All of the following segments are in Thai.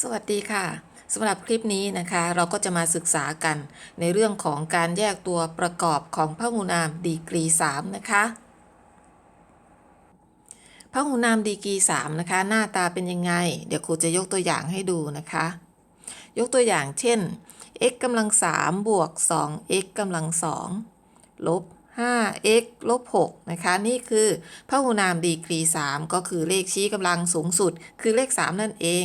สวัสดีค่ะสำหรับคลิปนี้นะคะเราก็จะมาศึกษากันในเรื่องของการแยกตัวประกอบของพหูนามดีกรี 3 นะคะพหูนามดีกรี 3 นะคะ หน้าตาเป็นยังไง เดี๋ยวครูจะยกตัวอย่างให้ดูนะคะ ยกตัวอย่างเช่น x กำลัง3บวก 2x กำลัง2ลบ 5x ลบ6นะคะ นี่คือพหูนามดีกรี 3 ก็คือเลขชี้กำลังสูงสุด คือเลข 3 นั่นเอง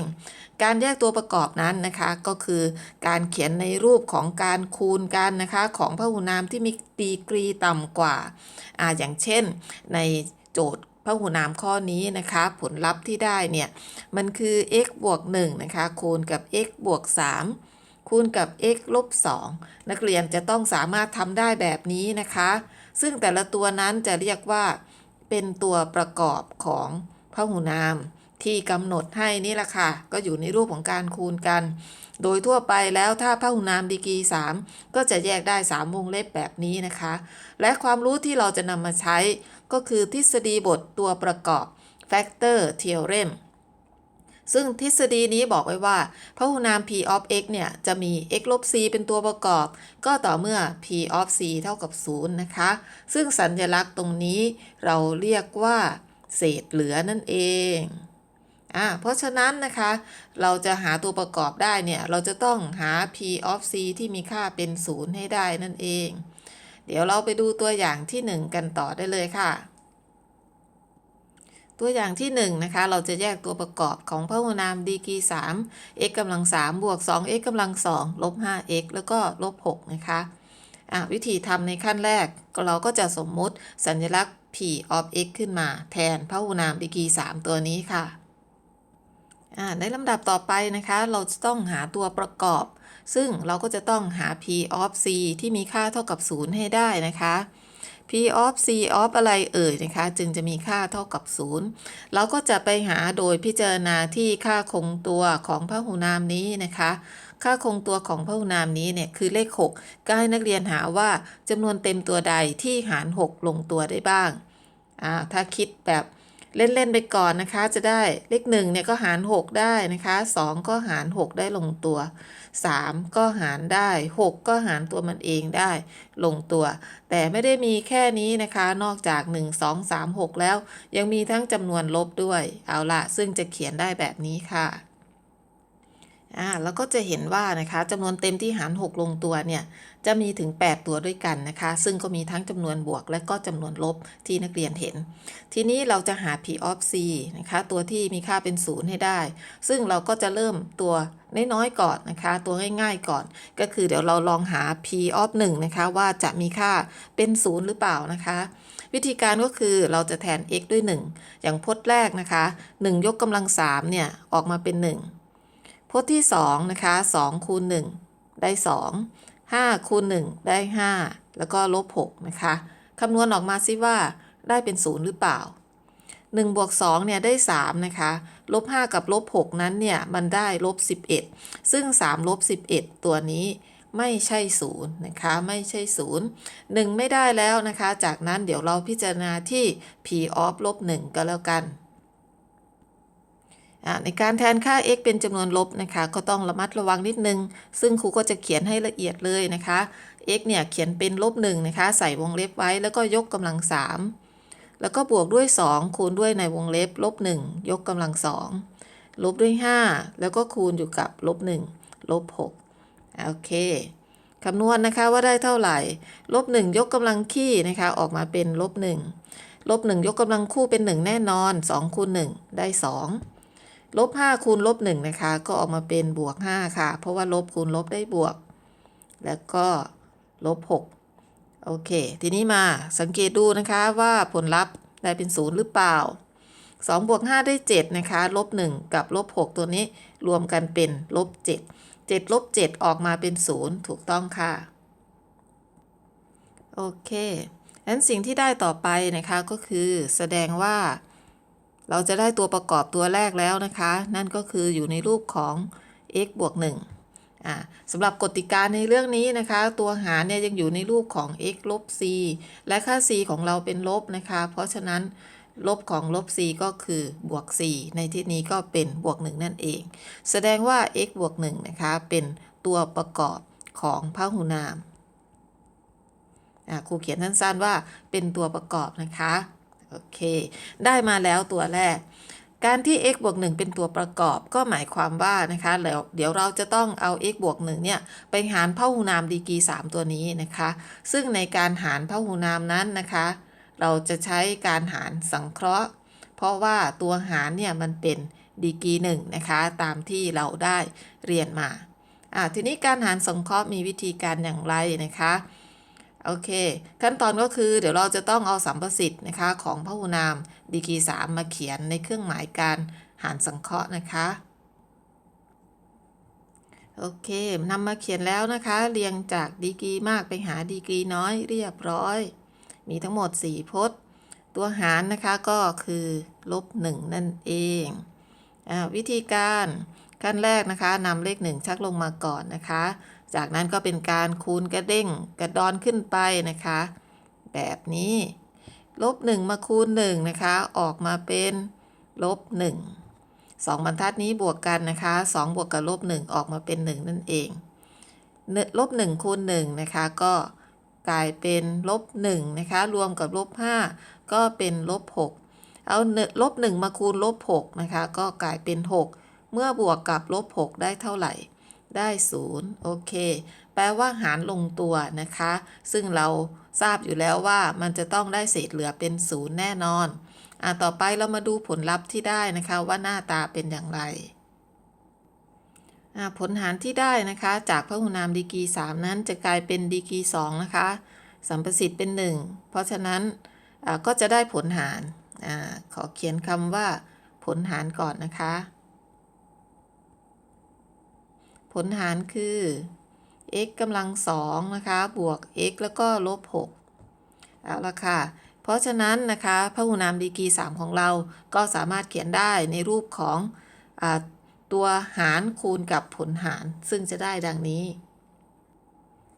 การแยกตัวประกอบนั้นนะคะ ก็คือการเขียนในรูปของการคูณกันนะคะ ของพหูนามที่มีดีกรีต่ำกว่าอ่า อย่างเช่น ในโจทย์พหูนามข้อนี้นะคะ ผลลัพธ์ที่ได้เนี่ย มันคือ x บวก1นะคะ คูณกับ x บวก 3คูณกับ x ลบ2นักเรียนจะต้องสามารถทำได้แบบนี้นะคะ ซึ่งแต่ละตัวนั้นจะเรียกว่า เป็นตัวประกอบของพหูนาม ที่กำหนดให้นี่แหละค่ะ ก็อยู่ในรูปของการคูณกัน โดยทั่วไปแล้วถ้าพหูนามดีกรี3ก็จะแยกได้ 3 วงเล็บแบบนี้นะคะ และความรู้ที่เราจะนำมาใช้ก็คือทฤษฎีบทตัวประกอบ factor theorem ซึ่งทฤษฎีนี้บอกไว้ว่าพหูนาม p of x เนี่ยจะมี x ลบ c เป็นตัวประกอบ ก็ต่อเมื่อ p of c เท่ากับ 0 นะคะ ซึ่งสัญลักษณ์ตรงนี้เราเรียกว่าเศษเหลือนั่นเองอ่าเพราะฉะนั้นนะคะ เราจะหาตัวประกอบได้เนี่ย เราจะต้องหา p of c ที่มีค่าเป็น 0 ให้ได้นั่นเอง เดี๋ยวเราไปดูตัวอย่างที่ 1 กันต่อได้เลยค่ะ ตัวอย่างที่1นงนะคะเราจะแยกตัวประกอบของพหูนามดีกรี3 x กำลัง3บวก 2x กำลัง2ลบ 5x แล้วก็ลบ6นะคะะวิธีทำในขั้นแรกเราก็จะสมมุติสัญลักษณ์ p of x ขึ้นมา แทนพหูนามดีกรี3ตัวนี้ค่ะในลำดับต่อไปนะคะ เราจะต้องหาตัวประกอบ ซึ่งเราก็จะต้องหา p of c ที่มีค่าเท่ากับ 0 ให้ได้นะคะ p of c of อะไรเอ่ยนะคะ จึงจะมีค่าเท่ากับ 0 เราก็จะไปหาโดยพิจารณาที่ค่าคงตัวของพหูนามนี้นะคะ ค่าคงตัวของพหูนามนี้เนี่ยคือเลข 6 ก็ให้นักเรียนหาว่าจำนวนเต็มตัวใดที่หาร 6 ลงตัวได้บ้าง ถ้าคิดแบบ เล่น ๆ ไปก่อนนะคะ จะได้เลข1เนี่ยก็หาร 6 ได้นะคะ 2 ก็หาร 6 ได้ลงตัว 3 ก็หารได้ 6 ก็หารตัวมันเองได้ลงตัว แต่ไม่ได้มีแค่นี้นะคะ นอกจาก 1 2 3 6 แล้ว ยังมีทั้งจำนวนลบด้วย เอาละซึ่งจะเขียนได้แบบนี้ค่ะ อ่าแล้วก็จะเห็นว่านะคะจำนวนเต็มที่หาร 6 ลงตัวเนี่ยจะมีถึง 8 ตัวด้วยกันนะคะ ซึ่งก็มีทั้งจำนวนบวกและก็จำนวนลบที่นักเรียนเห็น ทีนี้เราจะหา p of c นะคะตัวที่มีค่าเป็น 0 ให้ได้ ซึ่งเราก็จะเริ่มตัวน้อยๆก่อนนะคะ ตัวง่ายๆก่อน ก็คือเดี๋ยวเราลองหา p of 1นะคะว่าจะมีค่าเป็น 0 หรือเปล่านะคะ วิธีการก็คือเราจะแทน x ด้วย 1 อย่างพจน์แรกนะคะ 1 ยกกำลัง3เนี่ยออกมาเป็น 1 จน์ที่2นะคะ2คูณ1ได้ 2 5คูณ1ได้ 5 แล้วก็ลบ6นะคะคำนวณออกมาซิว่าได้เป็น 0 หรือเปล่า1บวก2เนี่ยได้ 3 นะคะลบ5กับลบ6นั้นเนี่ย มันได้ลบ11 ซึ่ง3ลบ11 ตัวนี้ไม่ใช่0นะคะไม่ใช่0 1 ไม่ได้แล้วนะคะ จากนั้นเดี๋ยวเราพิจารณาที่ p of ลบ1ก็แล้วกัน ในการแทนค่า x เป็นจำนวนลบนะคะ ก็ต้องระมัดระวังนิดนึง ซึ่งครูก็จะเขียนให้ละเอียดเลยนะคะ x เนี่ยเขียนเป็นลบ1นะคะ ใส่วงเล็บไว้แล้วก็ยกกำลัง 3 แล้วก็บวกด้วย 2 คูณด้วยในวงเล็บลบ1ยกกำลัง 2 ลบด้วย 5 แล้วก็คูณอยู่กับลบ1ลบ6โอเคคำนวณนะคะว่าได้เท่าไหร่ ลบ1ยกกำลังขี้นะคะ ออกมาเป็นลบ1ลบ1ยกกำลังคู่เป็น 1 แน่นอน2คูณ1ได้ 2 ลบ5คูณลบ1นะคะ ก็ออกมาเป็นบวก 5 ค่ะ เพราะว่าลบคูณลบได้บวก แล้วก็ลบ 6 โอเค ทีนี้มาสังเกตดูนะคะว่าผลลัพธ์ได้เป็น 0 หรือเปล่า 2 บวก 5 ได้ 7 นะคะ ลบ 1 กับลบ 6 ตัวนี้รวมกันเป็นลบ 7 7ลบ7ออกมาเป็น 0 ถูกต้องค่ะ โอเคงั้นสิ่งที่ได้ต่อไปนะคะก็คือแสดงว่า เราจะได้ตัวประกอบตัวแรกแล้วนะคะ นั่นก็คืออยู่ในรูปของ x บวก1อ่าสำหรับกติกาในเรื่องนี้นะคะ ตัวหารเนี่ยยังอยู่ในรูปของ x ลบ c และค่า c ของเราเป็นลบนะคะ เพราะฉะนั้นลบของลบ c ก็คือบวก 4 ในที่นี้ก็เป็นบวก 1 นั่นเอง แสดงว่า x บวก1นะคะ เป็นตัวประกอบของพหุนามอะครูเขียนสั้นๆว่าเป็นตัวประกอบนะคะ โอเค ได้มาแล้วตัวแรก การที่ x บวก 1 เป็นตัวประกอบก็หมายความว่านะคะแล้วเดี๋ยวเราจะต้องเอา x บวก1เนี่ยไปหารพหุนามดีกรี3ตัวนี้นะคะ ซึ่งในการหารพหุนามนั้นนะคะ เราจะใช้การหารสังเคราะห์ เพราะว่าตัวหารเนี่ยมันเป็นดีกรีหนึ่งนะคะตามที่เราได้เรียนมาอะทีนี้การหารสังเคราะห์มีวิธีการอย่างไรนะคะ โอเค ขั้นตอนก็คือเดี๋ยวเราจะต้องเอาสัมประสิทธิ์นะคะของพหุนามดีกรี3มมาเขียนในเครื่องหมายการหารสังเคราะห์นะคะโอเคนำมาเขียนแล้วนะคะ เรียงจากดีกรีมากไปหาดีกรีน้อยเรียบร้อย มีทั้งหมด 4 พจน์ ตัวหารนะคะก็คือลบ1นั่นเองอาวิธีการขั้นแรกนะคะนำเลข 1 ชักลงมาก่อนนะคะ จากนั้นก็เป็นการคูณกระเด้งกระดอนขึ้นไปนะคะ แบบนี้ ลบ1มาคูณ1นะคะ ออกมาเป็นลบ1 2บรรทัดนี้บวกกันนะคะ 2 บวกกับลบ1ออกมาเป็น 1 นั่นเองเนลบ1คูณ1นะคะ ก็กลายเป็นลบ1นะคะ รวมกับลบ5ก็เป็นลบ6เอาเนลบ1มาคูณลบ6นะคะ ก็กลายเป็น 6 เมื่อบวกกับลบ6ได้เท่าไหร่ ได้0โอเค แปลว่าหารลงตัวนะคะ ซึ่งเราทราบอยู่แล้วว่ามันจะต้องได้เศษเหลือเป็น0แน่นอนอะต่อไปเรามาดูผลลัพธ์ที่ได้นะคะว่าหน้าตาเป็นอย่างไรอะผลหารที่ได้นะคะ จากพหุนามดีกรี3 นั้นจะกลายเป็นดีกรี2 นะคะ สัมประสิทธิ์เป็น 1 เพราะฉะนั้นอะก็จะได้ผลหารอ่าขอเขียนคำว่าผลหารก่อนนะคะ ผ ลหารคือ x กำลังสองนะคะ บวก x แล้วก็ลบ6เอาละค่ะ เพราะฉะนั้นนะคะพหุนามดีกรี3ของเราก็สามารถเขียนได้ในรูปของอตัวหารคูณกับผลหาร ซึ่งจะได้ดังนี้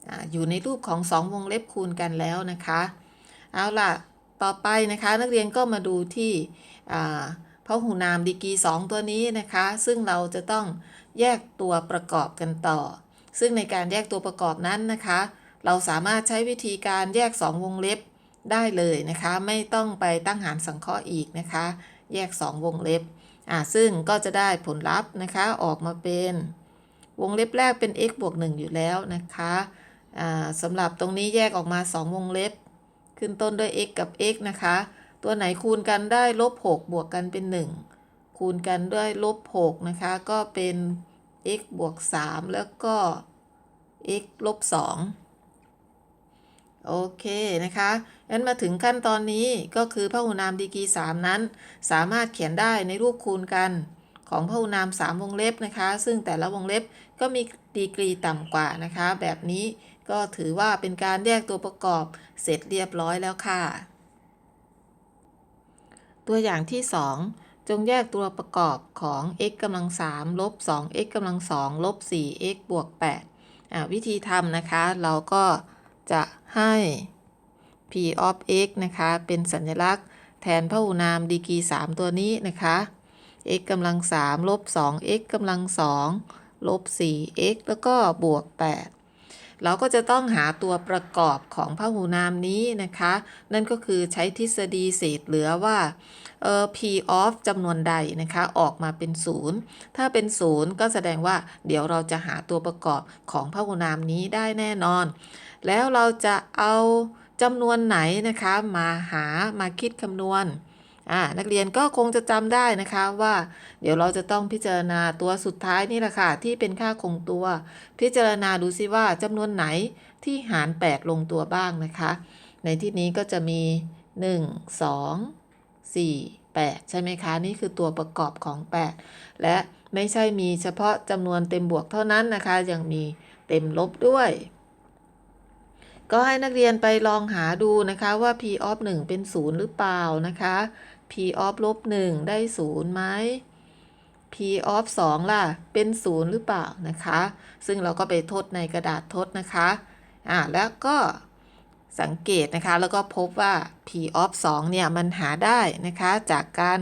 ออยู่ในรูปของ 2 วงเล็บคูณกันแล้วนะคะ เอาล่ะ ต่อไปนะคะนักเรียนก็มาดูที่พหุนามดีกรี2ตัวนี้นะคะ ซึ่งเราจะต้อง แยกตัวประกอบกันต่อ ซึ่งในการแยกตัวประกอบนั้นนะคะ เราสามารถใช้วิธีการแยก 2 วงเล็บได้เลยนะคะ ไม่ต้องไปตั้งหารสังเคราะห์อีกนะคะ แยก 2 วงเล็บอ่าซึ่งก็จะได้ผลลัพธ์นะคะออกมาเป็น วงเล็บแรกเป็น x บวก1อยู่แล้วนะคะอ่าสำหรับตรงนี้แยกออกมา 2 วงเล็บ ขึ้นต้นด้วย x กับ x นะคะ ตัวไหนคูณกันได้ลบ 6 บวกกันเป็น 1 คูณกันด้วยลบ6นะคะ ก็เป็น x บวก 3 แล้วก็ x ลบ2โอเคนะคะงั้นมาถึงขั้นตอนนี้ก็คือพหุนามดีกรี3นั้น สามารถเขียนได้ในรูปคูณกันของพหุนาม 3 วงเล็บนะคะ ซึ่งแต่ละวงเล็บก็มีดีกรีต่ำกว่านะคะ แบบนี้ก็ถือว่าเป็นการแยกตัวประกอบเสร็จเรียบร้อยแล้วค่ะ ตัวอย่างที่ 2 จงแยกตัวประกอบของ x กำลัง3ลบ 2x กำลัง2ลบ 4x บวก8อ่าวิธีทำนะคะ เราก็จะให้ p of x นะคะ เป็นสัญลักษณ์แทนพหุนามดีกรี3ตัวนี้นะคะ x กำลัง3ลบ 2x กำลัง2ลบ 4x แล้วก็บวก 8 เราก็จะต้องหาตัวประกอบของพหุนามนี้นะคะ นั่นก็คือใช้ทฤษฎีเศษเหลือว่า เอ่อ p of จำนวนใดนะคะออกมาเป็น 0 ถ้าเป็น 0 ก็แสดงว่าเดี๋ยวเราจะหาตัวประกอบของพหุนามนี้ได้แน่นอน แล้วเราจะเอาจำนวนไหนนะคะมาหามาคิดคำนวณอ่านักเรียนก็คงจะจำได้นะคะว่า เดี๋ยวเราจะต้องพิจารณาตัวสุดท้ายนี่แหละค่ะ ที่เป็นค่าคงตัว พิจารณาดูซิว่าจำนวนไหนที่หาร 8 ลงตัวบ้างนะคะ ในที่นี้ก็จะมี 1 2 4 8 ใช่ไหมคะ นี่คือตัวประกอบของ 8 และไม่ใช่มีเฉพาะจำนวนเต็มบวกเท่านั้นนะคะ ยังมีเต็มลบด้วย ก็ให้นักเรียนไปลองหาดูนะคะว่า p of 1 เป็น 0 หรือเปล่านะคะ p of ลบ1ได้ 0 ไหม p of 2 ล่ะ เป็น 0 หรือเปล่านะคะ ซึ่งเราก็ไปทดในกระดาษทดนะคะ อ่าแล้วก็ สังเกตนะคะ แล้วก็พบว่า p of 2เนี่ย มันหาได้นะคะ จากการ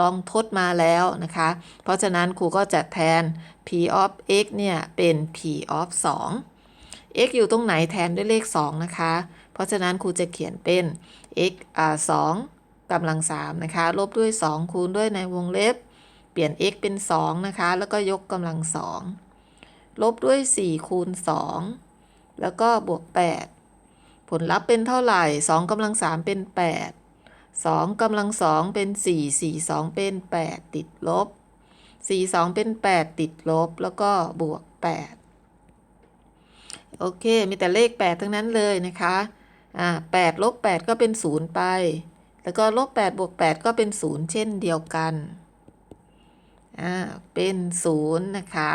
ลองทดมาแล้วนะคะ เพราะฉะนั้นครูก็จะแทน p of x เนี่ย เป็น p of 2 x อยู่ตรงไหนแทนด้วยเลข 2 นะคะ เพราะฉะนั้นครูจะเขียนเป็น x อ่า2กำลัง 3 นะคะ ลบด้วย 2 คูณด้วยในวงเล็บ เปลี่ยน x เป็น 2 นะคะ แล้วก็ยกกำลัง 2 ลบด้วย 4 คูณ 2 แล้วก็บวก 8 ผลลัพธ์เป็นเท่าไหร่2กำลัง3เป็น8 2กำลัง2เป็น4 4 2เป็น8ติดลบ4 2เป็น8ติดลบ แล้วก็บวก8โอเค มีแต่เลข8ทั้งนั้นเลยนะคะ อ่า8ลบ8ก็เป็น0ไป แล้วก็ลบ8บวก8ก็เป็น0เช่นเดียวกัน อ่า เป็น0นะคะ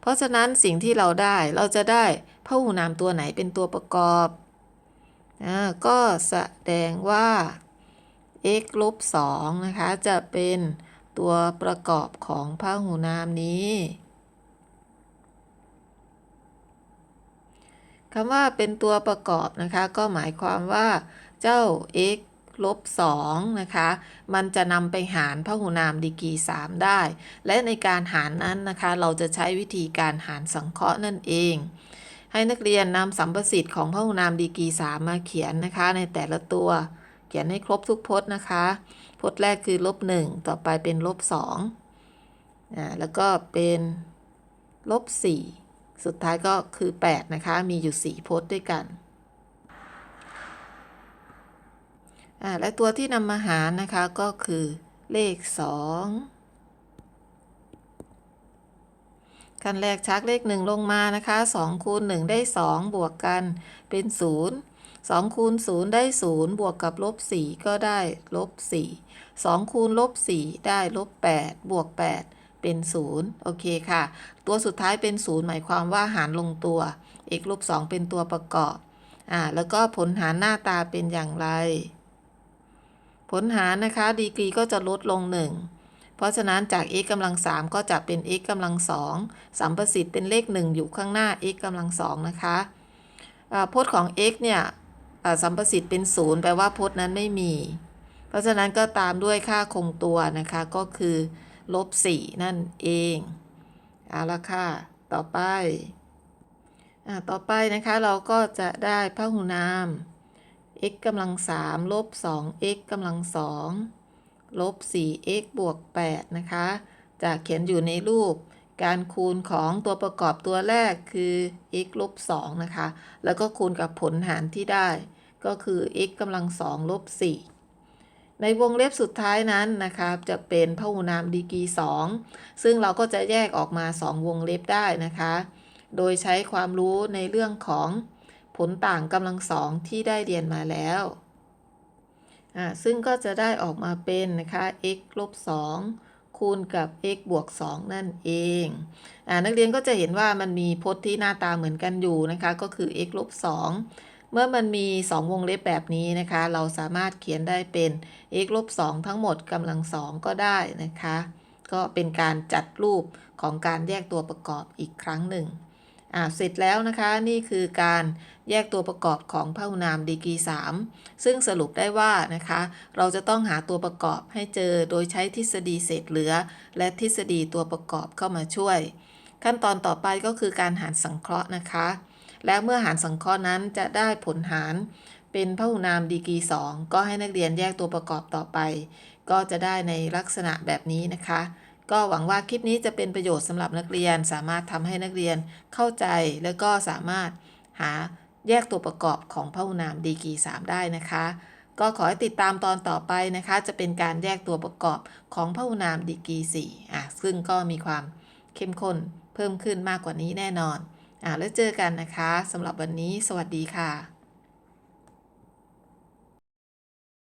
เพราะฉะนั้นสิ่งที่เราได้เราจะได้พหูนามตัวไหนเป็นตัวประกอบ อ่าก็แสดงว่า x ลบ2นะคะ จะเป็นตัวประกอบของพหูนามนี้คำว่าเป็นตัวประกอบนะคะ ก็หมายความว่า เจ้า x ลบ2นะคะ มันจะนำไปหารพหูนามดีกรี3ได้ และในการหารนั้นนะคะ เราจะใช้วิธีการหารสังเคราะห์นั่นเอง ให้นักเรียนนำสัมประสิทธิ์ของพหูนามดีกรี3มมาเขียนนะคะ ในแต่ละตัว เขียนให้ครบทุกพจน์นะคะ พจน์แรกคือลบ1ต่อไปเป็นลบ2อ่าแล้วก็เป็นลบ4สุดท้ายก็คือ8นะคะ มีอยู่4พจน์ด้วยกันอ่าและตัวที่นำมาหารนะคะก็คือเลข2 ขั้นแรกชักเลข 1 ลงมานะคะ2คูณ1ได้ 2 บวกกันเป็น 0 2คูณ0ได้ 0 บวกกับลบ4ก็ได้ลบ4 2คูณลบ4ได้ลบ8บวก 8 เป็น 0 โอเคค่ะ ตัวสุดท้ายเป็น 0 หมายความว่าหารลงตัว x ลบ2เป็นตัวประกอบอ่าแล้วก็ผลหารหน้าตาเป็นอย่างไร ผลหารนะคะ ดีกรีก็จะลดลง 1 เพราะฉะนั้นจาก x กำลัง 3 ก็จะเป็น x กำลัง2สัมประสิทธิ์เป็นเลข 1 อยู่ข้างหน้า x กำลัง2นะคะพจน์ของ x เนี่ยสัมประสิทธิ์เป็น 0 แปลว่าพจน์นั้นไม่มี เพราะฉะนั้นก็ตามด้วยค่าคงตัวนะคะก็คือลบ4นั่นเองเอาละค่ะ ต่อไปอต่อไปนะคะเราก็จะได้พหูนาม x กำลัง3ลบ 2x กำลัง2 ลบ 4x บวก 8 นะคะจะเขียนอยู่ในรูป การคูณของตัวประกอบตัวแรกคือ x ลบ 2 นะคะ แล้วก็คูณกับผลหารที่ได้ ก็คือ x กำลัง2ลบ 4 ในวงเล็บสุดท้ายนั้นนะคะ จะเป็นพหูนามดีกรี 2 ซึ่งเราก็จะแยกออกมา 2 วงเล็บได้นะคะ โดยใช้ความรู้ในเรื่องของผลต่างกำลังสองที่ได้เรียนมาแล้ว อ่าซึ่งก็จะได้ออกมาเป็นนะคะ x ลบ2คูณกับ x บวก 2 นั่นเองอ่านักเรียนก็จะเห็นว่ามันมีพจน์ที่หน้าตาเหมือนกันอยู่นะคะ ก็คือ x ลบ2เมื่อมันมี 2 วงเล็บแบบนี้นะคะ เราสามารถเขียนได้เป็น x ลบ2ทั้งหมดกำลังสองก็ได้นะคะ ก็เป็นการจัดรูปของการแยกตัวประกอบอีกครั้งหนึ่ง อ่าเสร็จแล้วนะคะนี่คือการแยกตัวประกอบของพหุนามดีกรี 3 ซึ่งสรุปได้ว่านะคะ เราจะต้องหาตัวประกอบให้เจอโดยใช้ทฤษฎีเศษเหลือ และทฤษฎีตัวประกอบเข้ามาช่วย ขั้นตอนต่อไปก็คือการหารสังเคราะห์นะคะ และเมื่อหารสังเคราะห์นั้นจะได้ผลหารเป็นพหุนามดีกรี 2 ก็ให้นักเรียนแยกตัวประกอบต่อไป ก็จะได้ในลักษณะแบบนี้นะคะ ก็หวังว่าคลิปนี้จะเป็นประโยชน์สำหรับนักเรียน สามารถทำให้นักเรียนเข้าใจและก็สามารถหาแยกตัวประกอบของพหุนามดีกรี3ได้นะคะ ก็ขอให้ติดตามตอนต่อไปนะคะ จะเป็นการแยกตัวประกอบของพหุนามดีกรี4อะซึ่งก็มีความเข้มข้นเพิ่มขึ้นมากกว่านี้แน่นอนอะแล้วเจอกันนะคะสำหรับวันนี้ สวัสดีค่ะ